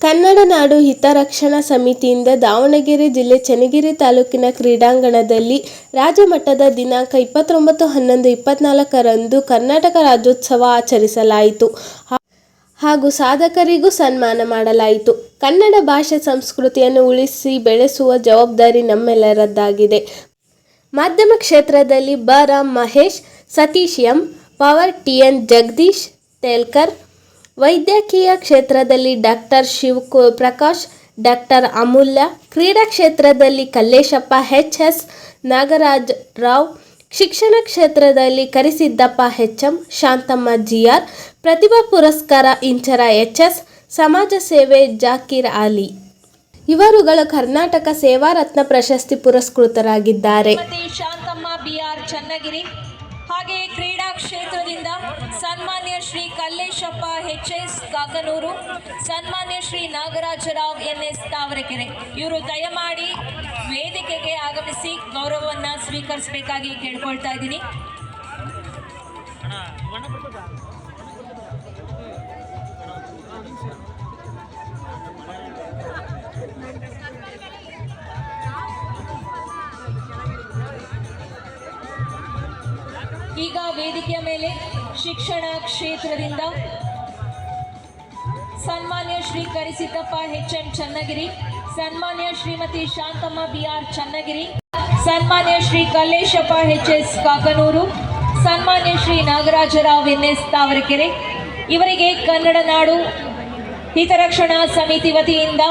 ಕನ್ನಡ ನಾಡು ಹಿತರಕ್ಷಣಾ ಸಮಿತಿಯಿಂದ ದಾವಣಗೆರೆ ಜಿಲ್ಲೆ ಚನ್ನಗಿರಿ ತಾಲೂಕಿನ ಕ್ರೀಡಾಂಗಣದಲ್ಲಿ ರಾಜ್ಯಮಟ್ಟದ ದಿನಾಂಕ ಇಪ್ಪತ್ತೊಂಬತ್ತು ಹನ್ನೊಂದು ಇಪ್ಪತ್ನಾಲ್ಕರಂದು ಕರ್ನಾಟಕ ರಾಜ್ಯೋತ್ಸವ ಆಚರಿಸಲಾಯಿತು. ಹಾಗೂ ಸಾಧಕರಿಗೂ ಸನ್ಮಾನ ಮಾಡಲಾಯಿತು. ಕನ್ನಡ ಭಾಷೆ ಸಂಸ್ಕೃತಿಯನ್ನು ಉಳಿಸಿ ಬೆಳೆಸುವ ಜವಾಬ್ದಾರಿ ನಮ್ಮೆಲ್ಲರದ್ದಾಗಿದೆ. ಮಾಧ್ಯಮ ಕ್ಷೇತ್ರದಲ್ಲಿ ಬ ಮಹೇಶ್, ಸತೀಶ್ ಎಂ, ಪವರ್ ಟಿಎನ್ ಜಗದೀಶ್, ತೇಲ್ಕರ್ ವೈದ್ಯಕೀಯ ಕ್ಷೇತ್ರದಲ್ಲಿ ಡಾಕ್ಟರ್ ಶಿವ ಪ್ರಕಾಶ್, ಡಾಕ್ಟರ್ ಅಮೂಲ್ಯ, ಕ್ರೀಡಾ ಕ್ಷೇತ್ರದಲ್ಲಿ ಕಲ್ಲೇಶಪ್ಪ, ಎಚ್ ಎಸ್ ನಾಗರಾಜ್ ರಾವ್, ಶಿಕ್ಷಣ ಕ್ಷೇತ್ರದಲ್ಲಿ Karisiddappa H M Shanthamma GR ಪ್ರತಿಭಾ ಪುರಸ್ಕಾರ ಇಂಚರ ಎಚ್ ಎಸ್, ಸಮಾಜ ಸೇವೆ ಜಾಕೀರ್ ಆಲಿ ಇವರುಗಳು ಕರ್ನಾಟಕ ಸೇವಾ ರತ್ನ ಪ್ರಶಸ್ತಿ ಪುರಸ್ಕೃತರಾಗಿದ್ದಾರೆ. ಶಾಂತಮ್ಮ ಬಿಆರ್ ಚನ್ನಗಿರಿ ಹಾಗೆ ಕ್ರೀಡಾ ಕ್ಷೇತ್ರದಿಂದ ಕಲ್ಲೇಶಪ್ಪ ಎಚ್ ಎಸ್ ಕಾಕನೂರು, ಸನ್ಮಾನ್ಯ ಶ್ರೀ ನಾಗರಾಜರಾವ್ ಎನ್ ಎಸ್ ತಾವರೆಕೆರೆ. ಇವರು ದಯಮಾಡಿ ವೇದಿಕೆಗೆ ಆಗಮಿಸಿ ಗೌರವವನ್ನು ಸ್ವೀಕರಿಸಬೇಕಾಗಿ ಕೇಳ್ಕೊಳ್ತಾ ಇದ್ದೀನಿ. ಈಗ ವೇದಿಕೆಯ ಮೇಲೆ ಶಿಕ್ಷಣ ಕ್ಷೇತ್ರದಿಂದ ಸನ್ಮಾನ್ಯ ಶ್ರೀ ಕರಿಸಿದ್ದಪ್ಪ ಎಚ್ ಎಂ ಚನ್ನಗಿರಿ, ಸನ್ಮಾನ್ಯ ಶ್ರೀಮತಿ ಶಾಂತಮ್ಮ ಬಿ ಆರ್ ಚನ್ನಗಿರಿ, ಸನ್ಮಾನ್ಯ ಶ್ರೀ ಕಲ್ಲೇಶಪ್ಪ ಎಚ್ ಎಸ್ ಕಾಕನೂರು, ಸನ್ಮಾನ್ಯ ಶ್ರೀ ನಾಗರಾಜರಾವ್ ಎನ್ ಎಸ್ ತಾವರೆಕೆರೆ. ಇವರಿಗೆ ಕನ್ನಡ ನಾಡು ಹಿತರಕ್ಷಣಾ ಸಮಿತಿ ವತಿಯಿಂದ